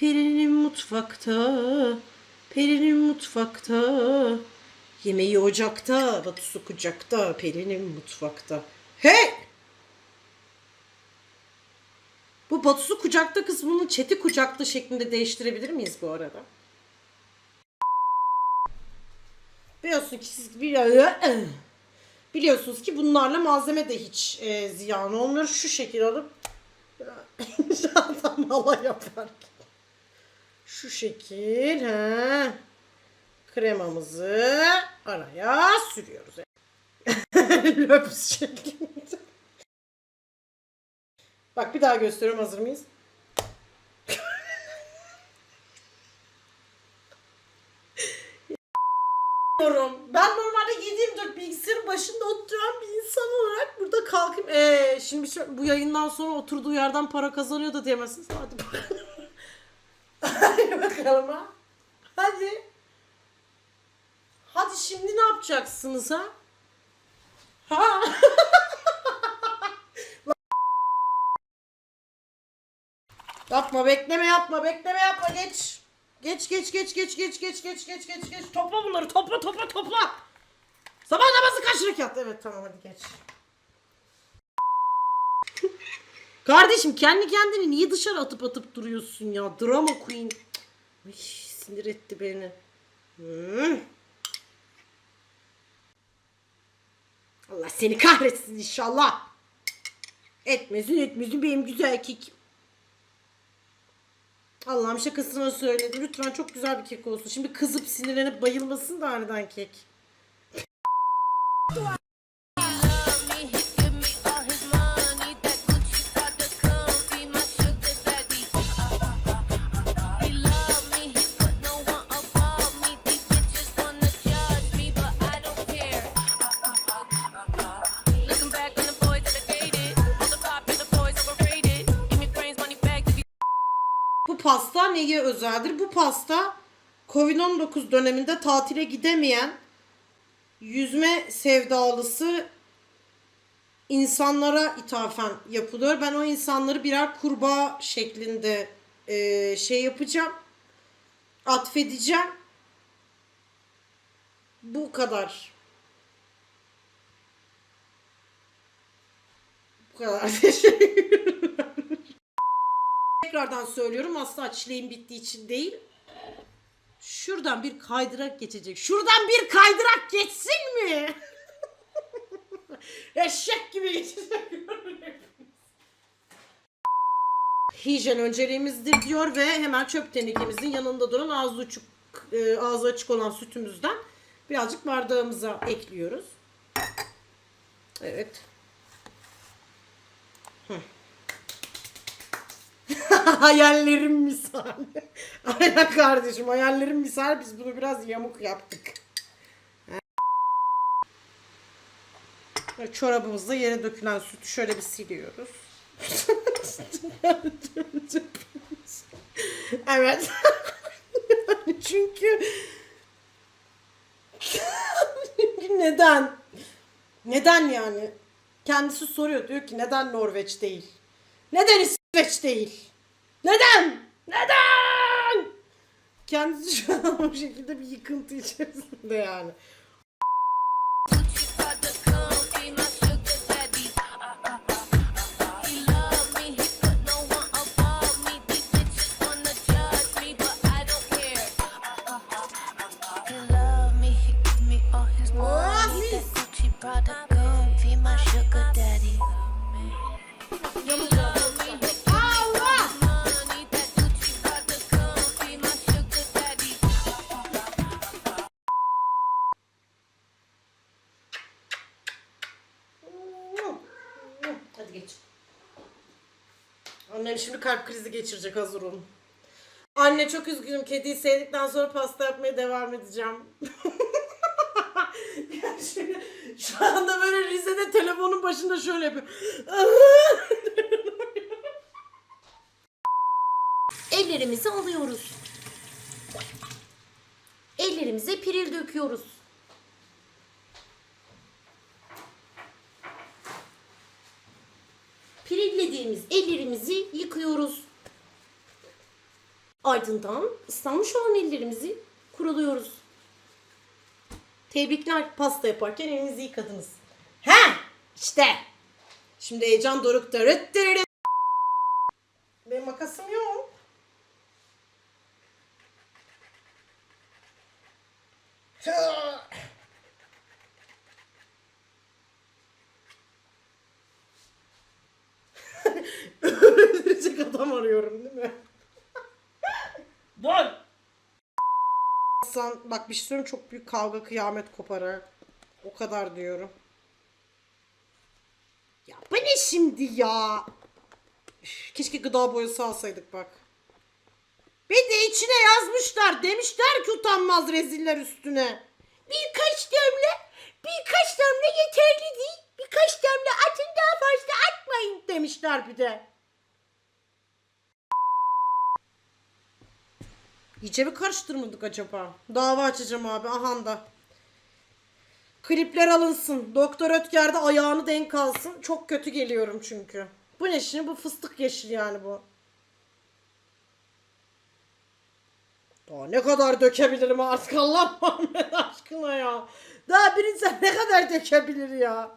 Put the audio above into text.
Peri'nin mutfakta, Peri'nin mutfakta. Yemeği ocakta, Batusu kucakta, Peri'nin mutfakta. Hey! Bu Batusu kucakta kısmını çeti kucakta şeklinde değiştirebilir miyiz bu arada? Biliyorsun ki siz bili- biliyorsunuz ki bunlarla malzeme de hiç e, ziyan olmuyor. Şu şekil alıp adam mala yapar. Şu şekil he. Kremamızı araya sürüyoruz. Löps şeklinde. Bak bir daha gösteriyorum hazır mıyız? Ben normalde 7-24 bilgisayarın başında oturan bir insan olarak burada kalkayım. Ee, şimdi şu- bu yayından sonra oturduğu yerden para kazanıyor da diyemezsiniz. Hadi bakalım. Hadi bakalım ha. Hadi. Hadi şimdi ne yapacaksınız ha? Ha? yapma bekleme yapma bekleme yapma geç. Geç geç geç geç geç geç geç geç geç geç topla bunları topla topla topla. Sabah namazı kaç rekat? Evet tamam hadi geç. Kardeşim kendi kendini niye dışarı atıp atıp duruyorsun ya? Drama queen. Ay, sinir etti beni. Hmm. Allah seni kahretsin inşallah. Etmesin etmesin benim güzel kek. Allah'ım şakasına söyledim. Lütfen çok güzel bir kek olsun. Şimdi kızıp sinirlenip bayılmasın da aniden kek. Pasta neye özeldir? Bu pasta Covid-19 döneminde tatile gidemeyen yüzme sevdalısı insanlara ithafen yapılıyor. Ben o insanları birer kurbağa şeklinde eee, şey yapacağım. Atfedeceğim. Bu kadar. Bu kadar. Tekrardan söylüyorum asla çileğim bittiği için değil. Şuradan bir kaydırak geçecek. Şuradan bir kaydırak geçsin mi? Eşek gibi geçecek. Hijyen önceliğimizdir diyor ve hemen çöp tenekemizin yanında duran ağzı açık, e, ağzı açık olan sütümüzden birazcık bardağımıza ekliyoruz. Evet. hayallerim misali. Aynen kardeşim hayallerim misal biz bunu biraz yamuk yaptık. Çorabımızda yere dökülen sütü şöyle bir siliyoruz. evet. Çünkü neden? Neden yani? Kendisi soruyor diyor ki neden Norveç değil? Neden İsveç değil? Neden? Neden? Kendisi şu an o şekilde bir yıkıntı içerisinde yani. Annem şimdi kalp krizi geçirecek hazır olun. Anne çok üzgünüm. Kediyi sevdikten sonra pasta yapmaya devam edeceğim. Ya şimdi, şu anda böyle Rize'de telefonun başında şöyle yapıyor. Ellerimizi alıyoruz. Ellerimize piril döküyoruz. Pirillediğimiz ellerimizi yıkıyoruz. Ardından ıslanmış olan ellerimizi kuruluyoruz. Tebrikler pasta yaparken elinizi yıkadınız. He işte. Şimdi heyecan dorukta. Rıt dırırı. Benim makasım yok. Öldürecek adam arıyorum değil mi? Dur. Sen bak bir şey söyleyeyim çok büyük kavga kıyamet koparar. O kadar diyorum. Ya bu ne şimdi ya? Üf, keşke gıda boyası alsaydık bak. Bir de içine yazmışlar. Demişler ki utanmaz reziller üstüne. Birkaç damla, birkaç damla yeterli değil. Birkaç damla atın daha fazla atmayın demişler bir de. İyice mi karıştırmadık acaba? Dava açacağım abi ahanda. Klipler alınsın. Doktor Ötker'de ayağını denk alsın. Çok kötü geliyorum çünkü. Bu ne şimdi? Bu fıstık yeşil yani bu. Daha ne kadar dökebilirim artık Allah Muhammed aşkına ya. Daha bir insan ne kadar dökebilir ya.